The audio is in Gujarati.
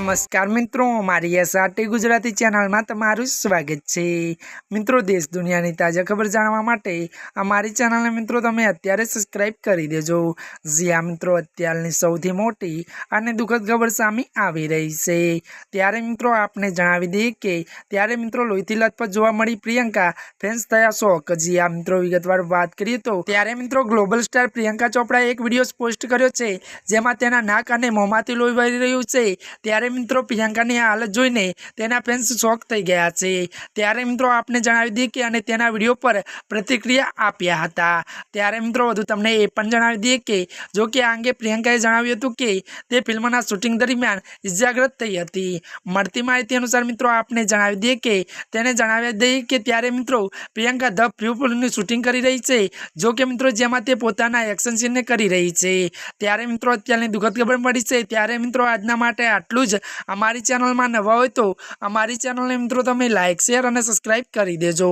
નમસ્કાર મિત્રો, મારી એસઆરટી ગુજરાતી ચેનલમાં તમારું સ્વાગત છે. મિત્રો, દેશ દુનિયાની તાજા ખબર જાણવા માટે અમારી ચેનલને મિત્રો તમે અત્યારે સબસ્ક્રાઇબ કરી દેજો. જ્યાં મિત્રો, અત્યારની સૌથી મોટી અને દુઃખદ ખબર સામે આવી રહી છે. ત્યારે મિત્રો, આપને જણાવી દઈએ કે ત્યારે મિત્રો લોહીથી લથપથ જોવા મળી પ્રિયંકા ફેન્સ થયા શોક. જ્યાં મિત્રો, વિગતવાર વાત કરીએ તો ત્યારે મિત્રો ગ્લોબલ સ્ટાર પ્રિયંકા ચોપડાએ એક વીડિયો પોસ્ટ કર્યો છે, જેમાં તેના નાક અને મોંમાંથી લોહી વહી રહ્યું છે. ત્યારે મિત્રો, પ્રિયંકાની હાલત જોઈને તેના ફેન્સ શોક થઈ ગયા છે. ત્યારે મિત્રો, આપને જણાવી દઈએ કે અને તેના વીડિયો પર પ્રતિક્રિયા આપ્યા હતા. ત્યારે મિત્રો, વધુ તમને એ પણ જણાવી દઈએ કે, જો કે આ અંગે પ્રિયંકાએ જણાવ્યું હતું કે, તે ફિલ્મના શૂટિંગ દરમિયાન ઇજાગ્રસ્ત થઈ હતી. મળતી માહિતી અનુસાર મિત્રો, આપને જણાવી દઈએ કે, તેને જણાવી દઈએ કે ત્યારે મિત્રો, પ્રિયંકા ધ ફિલ્મની શૂટિંગ કરી રહી છે. જો કે મિત્રો, જેમાં તે પોતાના એક્શન સીનને કરી રહી છે. ત્યારે મિત્રો, અત્યારની દુઃખદ ખબર મળી છે. ત્યારે મિત્રો, આજના માટે આટલું જ અમારી ચેનલમાં નવા હોય તો અમારી ચેનલને મિત્રો તમે લાઇક શેર અને સબસ્ક્રાઈબ કરી દેજો.